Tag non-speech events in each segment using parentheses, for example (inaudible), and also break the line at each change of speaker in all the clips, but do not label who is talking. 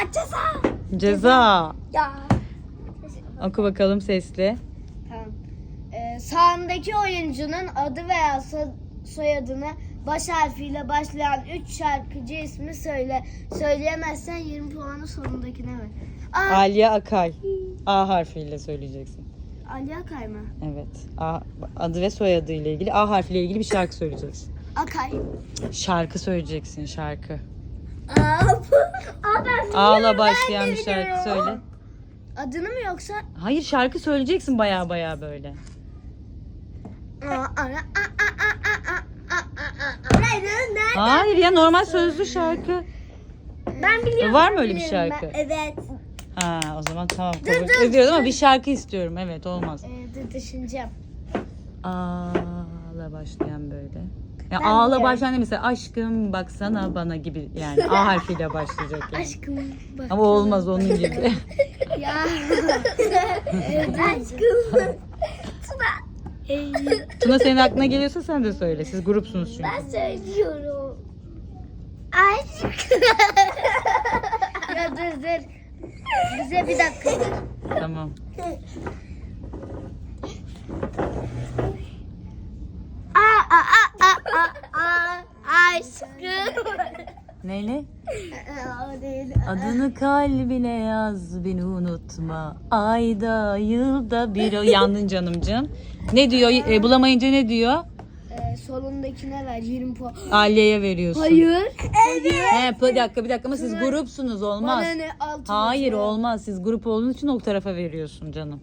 Aa, ceza.
Ceza.
Ya.
Oku bakalım sesli.
Tamam. Ee, sağındaki oyuncunun adı veya so- soyadını baş harfiyle başlayan 3 şarkıcı ismi söyle. Söyleyemezsen 20 puanı sonundakine ver. Aa,
Aliye Akay. A harfiyle söyleyeceksin.
Ali Akay mı?
Evet. A, adı ve soyadı ile ilgili A harfiyle ilgili bir şarkı söyleyeceksin.
Akay.
Şarkı söyleyeceksin şarkı.
Aa, Aa
A'la başlayan bir şarkı söyle.
Adını mı yoksa?
Hayır şarkı söyleyeceksin baya baya böyle. Hayır ya normal sözlü şarkı.
Ben biliyorum.
Var mı öyle bir şarkı?
ben. Evet.
Ha o zaman tamam kabul ediyorum ama bir şarkı istiyorum. Evet olmaz.
Ee, düşüneceğim.
A'la başlayan böyle. Ya
Ben
A'la
biliyorum.
başlayan ne mesela aşkım baksana bana gibi yani A harfiyle başlayacak yani.
Aşkım bak.
Ama olmaz onun gibi. (laughs)
Ya. (laughs)
Aşkım. Tuna.
Tuna senin aklına geliyorsa sen de söyle. Siz grupsunuz çünkü.
Ben söylüyorum. Aşk.
ya dur dur. Bize bir dakika.
Tamam.
Aa, aa, aa, aa, aa, aşkım.
Neyle?
o değil.
Adını kalbine yaz beni unutma. Ayda yılda bir o yandın canımcığım. Ne diyor? E, bulamayınca ne diyor?
Ee, solundakine ver 20 puan.
Aliye'ye veriyorsun.
Hayır.
He, bir dakika bir dakika ama siz grupsunuz olmaz.
Bana ne altı
Hayır olmaz. Siz grup olduğunuz için o tarafa veriyorsun canım.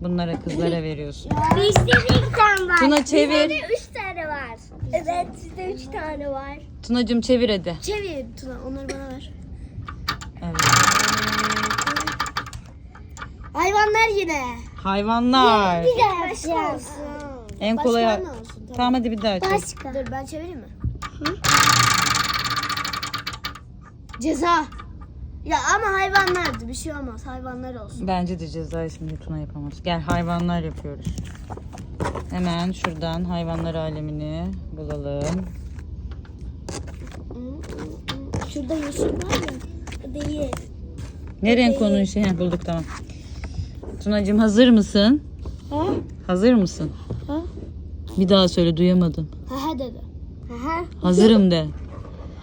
Bunlara kızlara veriyorsun.
Bizde bir tane var.
Tuna çevir.
Bizde üç tane var. Evet sizde üç tane var.
Tunacığım çevir hadi.
Çevir Tuna onları bana ver.
Evet.
Hayvanlar yine.
Hayvanlar.
Bir de başka olsun.
En
Başka
kolay.
ne olsun? Tamam.
Tamam hadi bir daha çek.
Başka.
Dur ben çevireyim mi? Ceza. Ya ama hayvanlardı bir şey olmaz hayvanlar olsun.
Bence de ceza şimdi Tuna yapamaz. Gel hayvanlar yapıyoruz. Hemen şuradan hayvanlar alemini bulalım.
Şurada yeşil var ya. Değil.
Ne renk onun şey? Heh, bulduk tamam. Tunacığım hazır mısın?
Ha?
Hazır mısın?
Ha?
Bir daha söyle duyamadım.
Ha ha dedi.
Aha.
Hazırım de.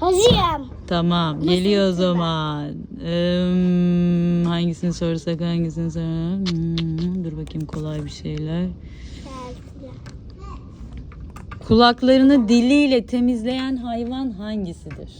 Hazırım.
Tamam geliyor o zaman. Eee, hangisini sorsak hangisini sorsak. Hmm, dur bakayım kolay bir şeyler. Kulaklarını diliyle temizleyen hayvan hangisidir?